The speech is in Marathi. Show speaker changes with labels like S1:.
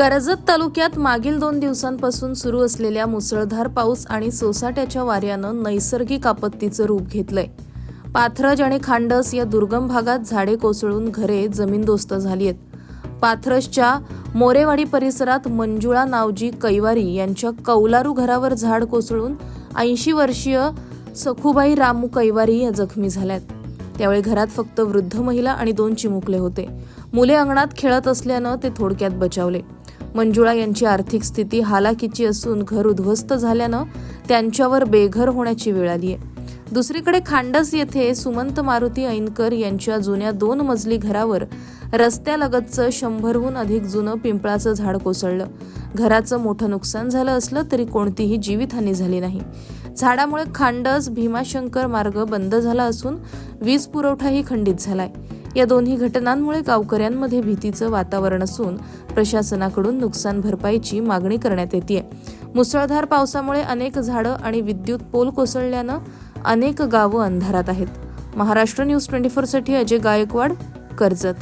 S1: कर्जत तालुक्यात मागील दोन दिवसांपासून सुरू असलेल्या मुसळधार पाऊस आणि सोसाट्याच्या वाऱ्यानं नैसर्गिक आपत्तीचं रूप घेतलंय. पाथरज आणि खांडस या दुर्गम भागात झाडे कोसळून घरे जमीनदोस्त झाली आहेत पाथरजच्या मोरेवाडी परिसरात मंजुळा नावजी कैवारी यांच्या कौलारू घरावर झाड कोसळून ऐंशी वर्षीय सखुबाई रामू कैवारी या जखमी झाल्यात. त्यावेळी घरात फक्त वृद्ध महिला आणि दोन चिमुकले होते. मुले अंगणात खेळत असल्यानं ते थोडक्यात बचावले. मंजुळा यांची आर्थिक स्थिती हालाकीची असून घर उद्ध्वस्त झाल्यानं त्यांच्यावर बेघर होण्याची वेळ आली आहे. दुसरीकडे खांडस येथे सुमंत मारुती ऐनकर यांच्या जुन्या दोन मजली घरावर रस्त्यालगतचं शंभरहून अधिक जुनं पिंपळाचं झाड कोसळलं. घराचं मोठं नुकसान झालं असलं तरी कोणतीही जीवितहानी झाली नाही. झाडामुळे खांडस भीमाशंकर मार्ग बंद झाला असून वीज पुरवठाही खंडित झालाय. या दोन्ही घटनांमुळे गावकऱ्यांमध्ये भीतीचं वातावरण असून प्रशासनाकडून नुकसान भरपाईची मागणी करण्यात येते. मुसळधार पावसामुळे अनेक झाडं आणि विद्युत पोल कोसळल्यानं अनेक गावं अंधारात आहेत. महाराष्ट्र न्यूज ट्वेंटी फोरसाठी अजय गायकवाड कर्जत.